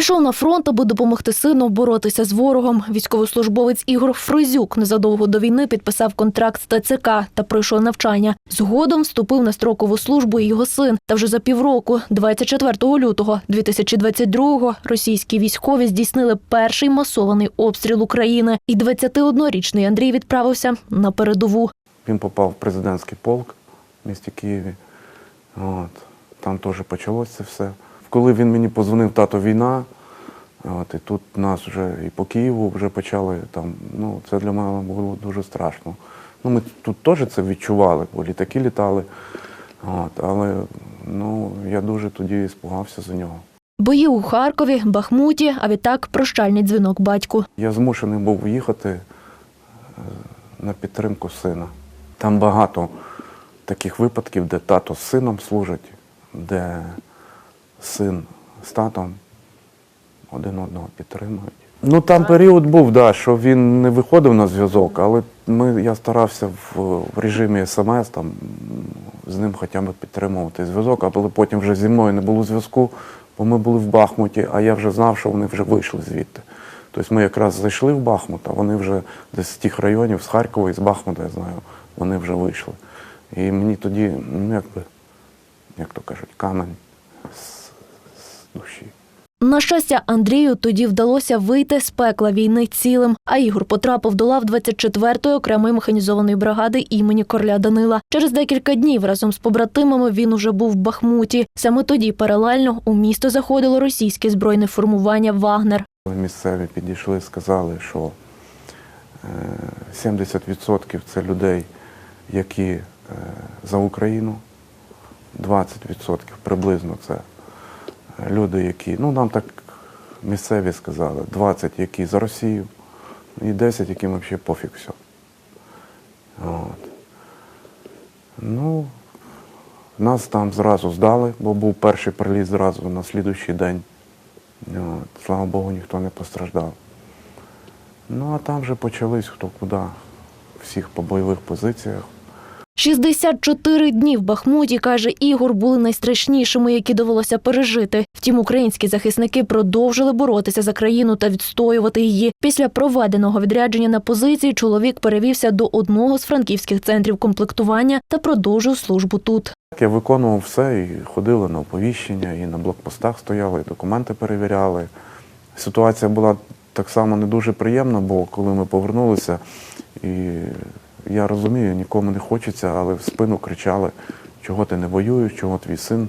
Пішов на фронт, аби допомогти сину боротися з ворогом. Військовослужбовець Ігор Фризюк незадовго до війни підписав контракт з ТЦК та пройшов навчання. Згодом вступив на строкову службу його син. Та вже за півроку, 24 лютого 2022-го, російські військові здійснили перший масований обстріл України. І 21-річний Андрій відправився на передову. Він попав в президентський полк в місті Києві. От. Там теж почалося все. Коли він мені позвонив, тато війна, от, і тут нас вже і по Києву вже почали там. Ну, це для мене було дуже страшно. Ну, ми тут теж це відчували, бо літаки літали. От, але ну, я дуже тоді спугався за нього. Бої у Харкові, Бахмуті, а відтак прощальний дзвінок батьку. Я змушений був їхати е, на підтримку сина. Там багато таких випадків, де тато з сином служить, де син з татом один одного підтримують. Ну там період був, да, що він не виходив на зв'язок, але ми, я старався в, в режимі смс там, з ним хоча б підтримувати зв'язок, але потім вже зі мною не було зв'язку, бо ми були в Бахмуті, а я вже знав, що вони вже вийшли звідти. Тобто ми якраз зайшли в Бахмут, а вони вже десь з тих районів, з Харкова і з Бахмута, я знаю, вони вже вийшли. І мені тоді, ну якби, як то кажуть, камень з, душі. На щастя, Андрію тоді вдалося вийти з пекла війни цілим, а Ігор потрапив до лав 24-ї окремої механізованої бригади імені Короля Данила. Через декілька днів разом з побратимами він уже був в Бахмуті. Саме тоді паралельно у місто заходило російське збройне формування Вагнер. Місцеві підійшли сказали, що е, 70% це людей, які е, за Україну, 20% приблизно це люди, які, ну нам так місцеві сказали, 20 які за Росію, і 10, яким взагалі пофіг все. От. Ну, нас там зразу здали, бо був перший приліт зразу на слідуючий день. От, слава Богу, ніхто не постраждав. Ну, а там вже почались хто куди, всіх по бойових позиціях. 64 дні в Бахмуті, каже Ігор, були найстрашнішими, які довелося пережити. Втім, українські захисники продовжили боротися за країну та відстоювати її. Після проведеного відрядження на позиції чоловік перевівся до одного з франківських центрів комплектування та продовжив службу тут. Я виконував все і ходили на оповіщення, і на блокпостах стояли, і документи перевіряли. Ситуація була так само не дуже приємна, бо коли ми повернулися, і я розумію, нікому не хочеться, але в спину кричали, чого ти не воюєш, чого твій син,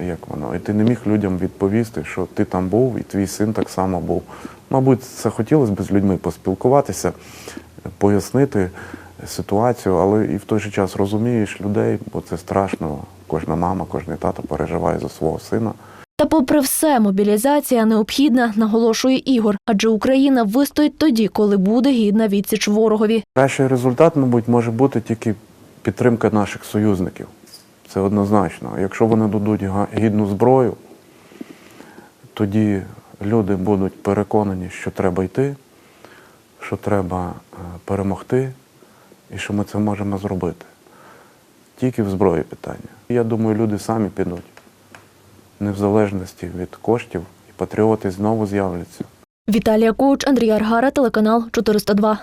е, як воно. І ти не міг людям відповісти, що ти там був і твій син так само був. Мабуть, це хотілося б з людьми поспілкуватися, пояснити ситуацію, але і в той же час розумієш людей, бо це страшно. Кожна мама, кожен тато переживає за свого сина. Та, попри все, мобілізація необхідна, наголошує Ігор, адже Україна вистоїть тоді, коли буде гідна відсіч ворогові. Кращий результат, мабуть, може бути тільки підтримка наших союзників. Це однозначно. Якщо вони дадуть гідну зброю, тоді люди будуть переконані, що треба йти, що треба е, перемогти і що ми це можемо зробити. Тільки в зброї питання. Я думаю, люди самі підуть, не від коштів, і патріоти знову з'являться. Віталія Коуч, Андрій Аргара, телеканал 402.